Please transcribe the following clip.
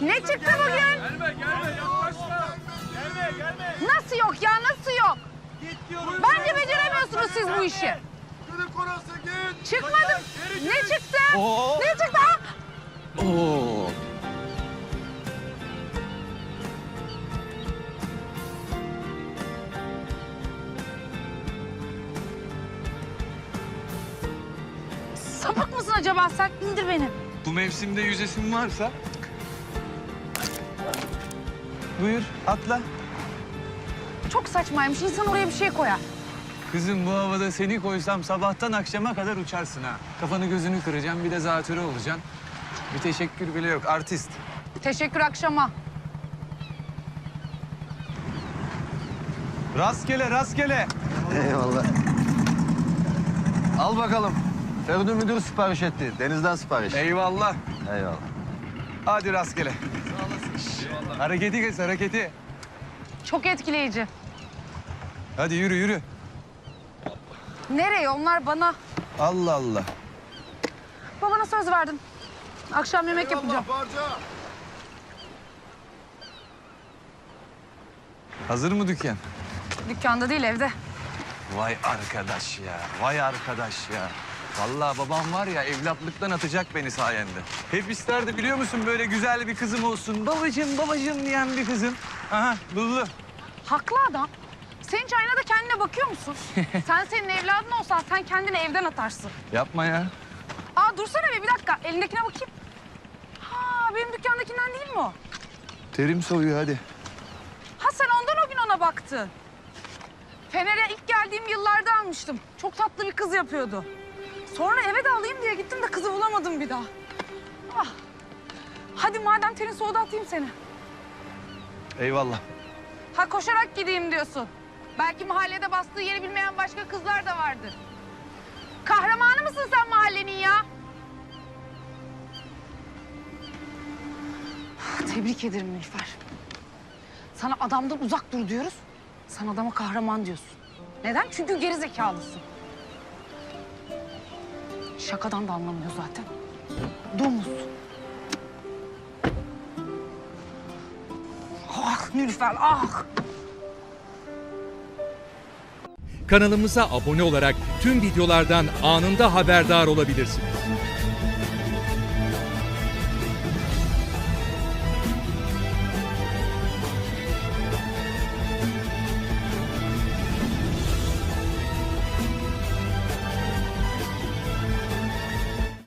Ne çıktı bugün? Gelme gelme yaklaşma. Gelme gelme. Nasıl yok ya nasıl yok? Git diyorum. Bence beceremiyorsunuz siz bu işi. Kırık orası git. Çıkmadım. Geri Ne çıktı? Oo. Ne çıktı? Oo. Sapık mısın acaba sen? İndir beni. Bu mevsimde yüzesin varsa... Buyur atla. Çok saçmaymış. İnsan oraya bir şey koyar. Kızım bu havada seni koysam sabahtan akşama kadar uçarsın ha. Kafanı gözünü kıracağım bir de zatürre olacaksın. Bir teşekkür bile yok artist. Teşekkür akşama. Rastgele rastgele. Eyvallah. Al bakalım. Ferdi müdür sipariş etti. Denizden sipariş. Eyvallah. Eyvallah. Hadi rastgele. Hareketi kes hareketi. Çok etkileyici. Hadi yürü yürü. Nereye? Onlar bana. Allah Allah. Babana söz verdin. Akşam yemek yapacağım. Barca. Hazır mı dükkan? Dükkanda değil evde. Vay arkadaş ya, vay arkadaş ya. Vallahi babam var ya evlatlıktan atacak beni sayende. Hep isterdi biliyor musun böyle güzel bir kızım olsun. Babacığım babacığım diyen bir kızım. Aha buldu. Haklı adam. Sen hiç aynada kendine bakıyor musun? sen senin evladın olsan sen kendini evden atarsın. Yapma ya. Aa dursana bir, bir dakika. Elindekine bakayım. Ha benim dükkandakinden değil mi o? Terim soğuyor hadi. Ha sen ondan o gün ona baktın. Fener'e ilk geldiğim yıllarda almıştım. Çok tatlı bir kız yapıyordu. Sonra eve de alayım diye gittim de kızı bulamadım bir daha. Ah. Hadi madem terin soğudu atayım seni. Eyvallah. Ha koşarak gideyim diyorsun. Belki mahallede bastığı yeri bilmeyen başka kızlar da vardır. Kahramanı mısın sen mahallenin ya? Tebrik ederim Nilüfer. Sana adamdan uzak dur diyoruz. Sen adama kahraman diyorsun. Neden? Çünkü geri zekalısın. Şakadan da anlamıyor zaten. Domuz. Ah Nilüfer ah. Kanalımıza abone olarak tüm videolardan anında haberdar olabilirsiniz.